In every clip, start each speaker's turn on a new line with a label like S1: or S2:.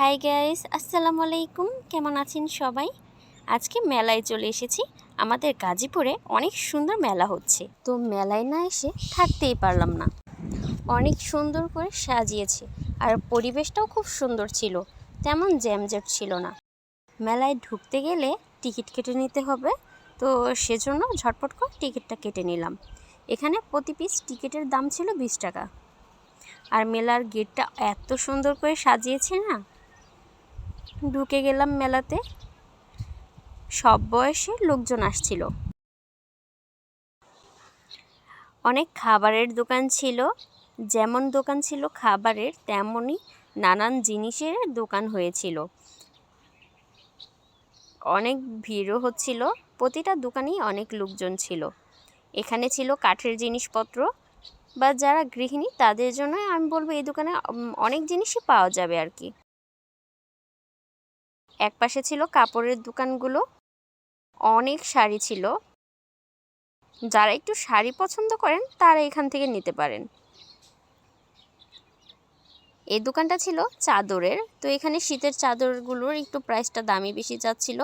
S1: Hi guys আসসালামু আলাইকুম। কেমন আছেন সবাই? আজকে মেলায় চলে এসেছি। আমাদের গাজীপুরে অনেক সুন্দর মেলা হচ্ছে। তো মেলায় না এসে থাকতেই পারলাম না। অনেক সুন্দর করে সাজিয়েছে। আর পরিবেশটাও খুব সুন্দর ছিল। তেমন জ্যামজট ছিল না। মেলায় ঢুকতে গেলে টিকিট কেটে নিতে হবে। তো সেজন্য ঝটপট করে টিকিটটা কেটে নিলাম। এখানে প্রতি পিস টিকিটের দাম ছিল বিশ টাকা। আর মেলার গেটটা এত সুন্দর করে সাজিয়েছে না ঢুকে গেলাম মেলাতে। সব বয়সের লোকজন আসছিল। অনেক খাবারের দোকান ছিল। যেমন দোকান ছিল খাবারের, তেমনই নানান জিনিসের দোকান হয়েছিল। অনেক ভিড়ও হচ্ছিল। প্রতিটা দোকানেই অনেক লোকজন ছিল। এখানে ছিল কাঠের জিনিসপত্র বা যারা গৃহিণী তাদের জন্য আমি বলব এই দোকানে অনেক জিনিসই পাওয়া যাবে আর কি। এক পাশে ছিল কাপড়ের দোকানগুলো, অনেক শাড়ি ছিল। যারা একটু শাড়ি পছন্দ করেন, তারা এখান থেকে নিতে পারেন। এই দোকানটা ছিল চাদরের, তো এখানে শীতের চাদরগুলোর একটু প্রাইসটা দামি বেশি যাচ্ছিল।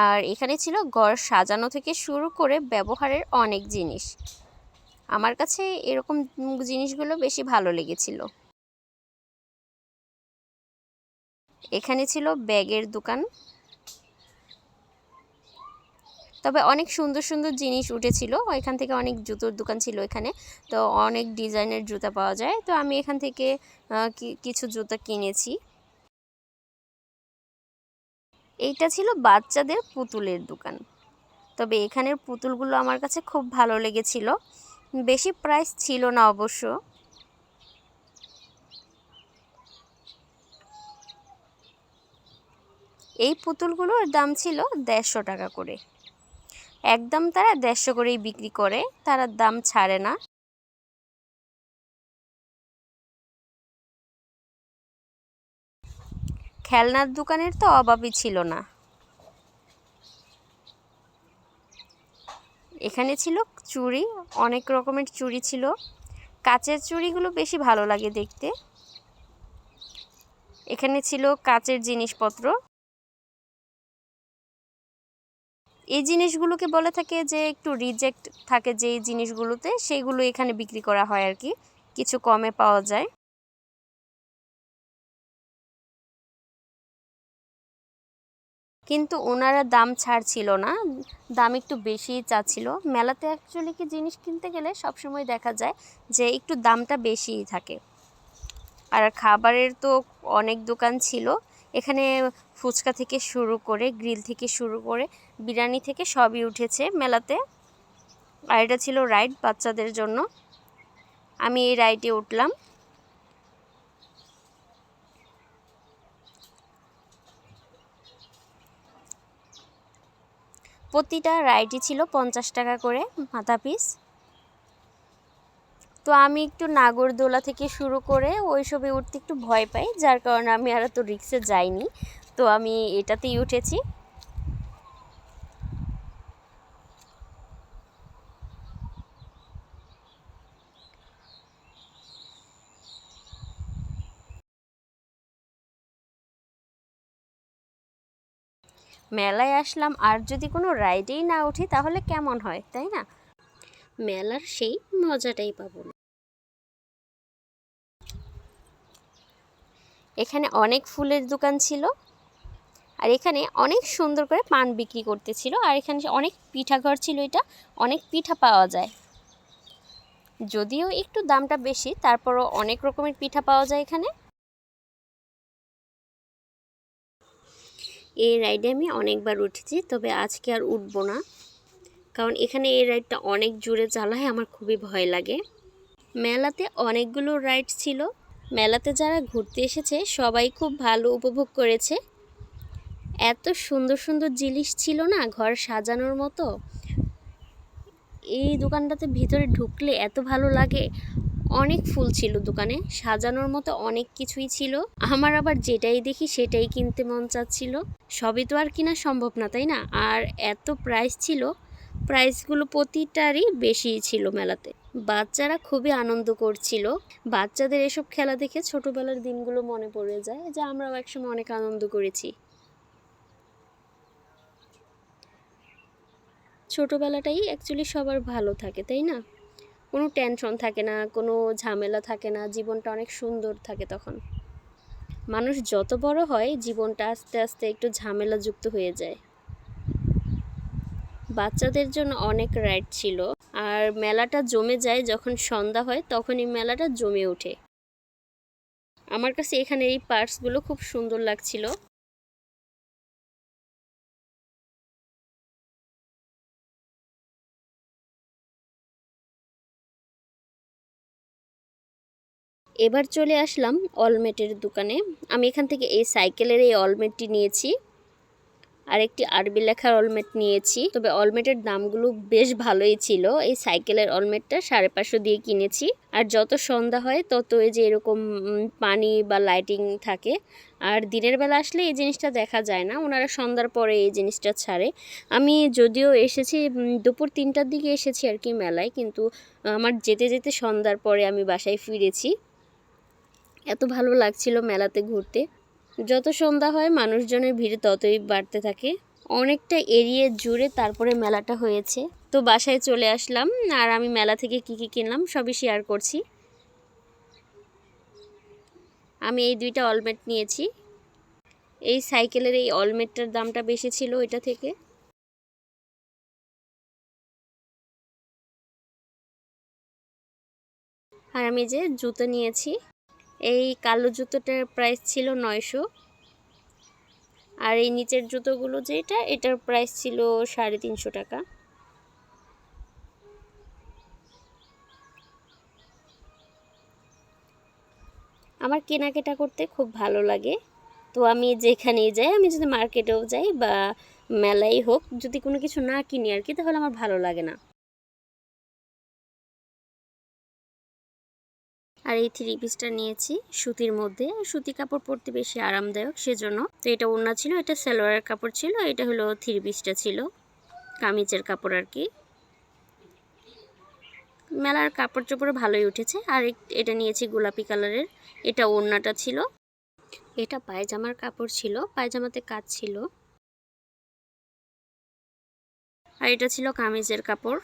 S1: আর এখানে ছিল গড় সাজানো থেকে শুরু করে ব্যবহারের অনেক জিনিস। আমার কাছে এরকম জিনিসগুলো বেশি ভালো লেগেছিল। এখানে ছিল ব্যাগের দোকান। তবে অনেক সুন্দর সুন্দর জিনিস উঠেছিল। এখান থেকে অনেক জুতোর দোকান ছিল এখানে। তো অনেক ডিজাইনের জুতা পাওয়া যায়। তো আমি এখান থেকে কিছু জুতা কিনেছি। এইটা ছিল বাচ্চাদের পুতুলের দোকান। তবে এখানের পুতুলগুলো আমার কাছে খুব ভালো লেগেছিল। বেশি প্রাইস ছিল না অবশ্য। এই পুতুলগুলোর দাম ছিল দেড়শো টাকা করে। একদম তারা দেড়শো করেই বিক্রি করে, তারা দাম ছাড়ে না। খেলনার দোকানের তো অভাবই ছিল না। এখানে ছিল চুড়ি, অনেক রকমের চুড়ি ছিল। কাচের চুড়িগুলো বেশি ভালো লাগে দেখতে। এখানে ছিল কাচের জিনিসপত্র। এই জিনিসগুলোকে বলে থাকে যে একটু রিজেক্ট থাকে যে জিনিসগুলোতে সেইগুলো এখানে বিক্রি করা হয় আর কি। কিছু কমে পাওয়া যায়। কিন্তু ওনারা দাম ছাড়ছিল না, দাম একটু বেশিই চাচ্ছিল। মেলাতে অ্যাকচুয়ালি কি জিনিস কিনতে গেলে সবসময় দেখা যায় যে একটু দামটা বেশিই থাকে। আর খাবারের তো অনেক দোকান ছিল। এখানে ফুচকা থেকে শুরু করে, গ্রিল থেকে শুরু করে, বিরিয়ানি থেকে সবই উঠেছে মেলাতে। আর এটা ছিল রাইড বাচ্চাদের জন্য। আমি এই রাইডে উঠলাম। প্রতিটা রাইডই ছিল পঞ্চাশ টাকা করে মাথা পিস। তো আমি একটু নাগরদোলা থেকে শুরু করে ওইসবে উঠতে একটু ভয় পাই, যার কারণে আমি আর তো রিক্সে যাইনি। তো আমি এটাতেই উঠেছি। মেলায় আসলাম, আর যদি কোনো রাইডেই না উঠি তাহলে কেমন হয়, তাই না? মেলার সেই মজাটাই পাবো না। এখানে অনেক ফুলের দোকান ছিল। আর এখানে অনেক সুন্দর করে পান বিক্রি করতেছিল। আর এখানে অনেক পিঠা ঘর ছিল এটা, অনেক পিঠা পাওয়া যায়। যদিও একটু দামটা বেশি, তারপরও অনেক রকমের পিঠা পাওয়া যায় এখানে। এই রাইডে আমি অনেকবার উঠেছি, তবে আজকে আর উঠবো না। কারণ এখানে এই রাইডটা অনেক জোরে চালায়, আমার খুবই ভয় লাগে। মেলাতে অনেকগুলো রাইড ছিল। মেলাতে যারা ঘুরতে এসেছে, সবাই খুব ভালো উপভোগ করেছে। এত সুন্দর সুন্দর জিনিস ছিল না ঘর সাজানোর মতো? এই দোকানটাতে ভিতরে ঢুকলে এত ভালো লাগে। অনেক ফুল ছিল দোকানে, সাজানোর মতো অনেক কিছুই ছিল। আমার আবার যেটাই দেখি সেটাই কিনতে মন চাচ্ছিল। সবই তো আর কিনা সম্ভব না, তাই না? আর এত প্রাইস ছিল প্রাইসগুলো প্রতিটারই বেশি ছিল মেলাতে। বাচ্চারা খুবই আনন্দ করছিল। বাচ্চাদের এসব খেলা দেখে ছোটবেলার দিনগুলো মনে পড়ে যায়, যে আমরাও একসময় অনেক আনন্দ করেছি। ছোটবেলাটাই অ্যাকচুয়ালি সবার ভালো থাকে, তাই না? কোনো টেনশন থাকে না, কোনো ঝামেলা থাকে না, জীবনটা অনেক সুন্দর থাকে তখন। মানুষ যত বড় হয়, জীবনটা আস্তে আস্তে একটু ঝামেলাযুক্ত হয়ে যায়। বাচ্চাদের জন্য অনেক রাইড ছিল। আর মেলাটা জমে যায় যখন সন্ধ্যা হয়, তখনই মেলাটা জমে ওঠে। আমার কাছে এখানে এই পার্টসগুলো খুব সুন্দর লাগছিল। এবার চলে আসলাম অলমেটের দোকানে। আমি এখান থেকে এই সাইকেলের এই অলমেটটি নিয়েছি। আর একটি আরবি লেখার অলমেট নিয়েছি। তবে অলমেটের দামগুলো বেশ ভালোই ছিল। এই সাইকেলের অলমেটটা সাড়ে পাঁচশো দিয়ে কিনেছি। আর যত সন্ধ্যা হয়, তত এই যে এরকম পানি বা লাইটিং থাকে। আর দিনের বেলা আসলে এই জিনিসটা দেখা যায় না। ওনারা সন্ধ্যার পরে এই জিনিসটা ছাড়ে। আমি যদিও এসেছি দুপুর তিনটার দিকে এসেছি আর কি মেলায়। কিন্তু আমার যেতে যেতে সন্ধ্যার পরে আমি বাসায় ফিরেছি। এত ভালো লাগছিল মেলাতে ঘুরতে। যত সন্ধ্যা হয়, মানুষজনের ভিড় ততই বাড়তে থাকে। অনেকটা এরিয়ে জুড়ে তারপরে মেলাটা হয়েছে। তো বাসায় চলে আসলাম, আর আমি মেলা থেকে কি কি কিনলাম সবই শেয়ার করছি। আমি এই দুইটা অলমেট নিয়েছি। এই সাইকেলের এই অলমেটটার দামটা বেশি ছিল এটা থেকে। আর আমি যে জুতো নিয়েছি। এই কালো জুতোটার প্রাইস ছিল নয়শো। আর এই নিচের জুতোগুলো যেটা, এটার প্রাইস ছিল সাড়ে তিনশো টাকা। আমার কেনাকাটা করতে খুব ভালো লাগে। তো আমি যেখানেই যাই, আমি যদি মার্কেটেও যাই বা মেলাই হোক, যদি কোনো কিছু না কিনি আর কি, তাহলে আমার ভালো লাগে না। আর এই থ্রি পিসটা নিয়েছি সুতির মধ্যে। সুতি কাপড় পরতে বেশি আরামদায়ক, সেজন্য। তো এটা ওড়না ছিল, এটা সালোয়ারের কাপড় ছিল, এটা হলো থ্রি পিসটা ছিল। কামিজের কাপড় আর কি। মেলার কাপড় চোপড় ভালোই উঠেছে। আর এটা নিয়েছি গোলাপি কালারের, এটা ওড়নাটা ছিল। এটা পায়জামার কাপড় ছিল, পায়জামাতে কাজ ছিল। আর এটা ছিল কামিজের কাপড়।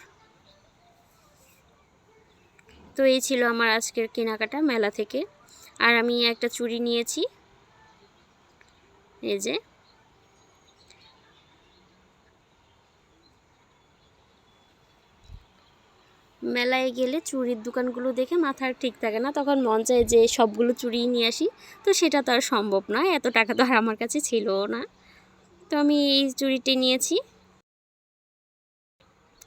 S1: তো এই ছিল আমার আজকের কেনাকাটা মেলা থেকে। আর আমি একটা চুড়ি নিয়েছি। এই যে। মেলায় গেলে চুড়ির দোকানগুলো দেখে মাথার ঠিক থাকে না। তখন মন চায় যে সবগুলো চুড়ি নিয়ে আসি। তো সেটা তো আর সম্ভব নয়। এত টাকা তো আর আমার কাছে ছিল না। তো আমি এই চুড়িটি নিয়েছি।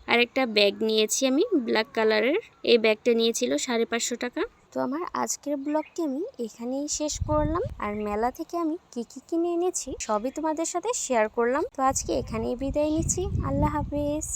S1: আর একটা ব্যাগ নিয়েছি আমি ব্ল্যাক কালারের এই ব্যাগটা নিয়েছিল সাড়ে পাঁচশো টাকা। তো আমার আজকের ব্লগটি আমি এখানেই শেষ করলাম। আর মেলা থেকে আমি কি কি কিনে এনেছি, সবই তোমাদের সাথে শেয়ার করলাম। তো আজকে এখানেই বিদায় নিচ্ছি। আল্লাহ হাফেজ।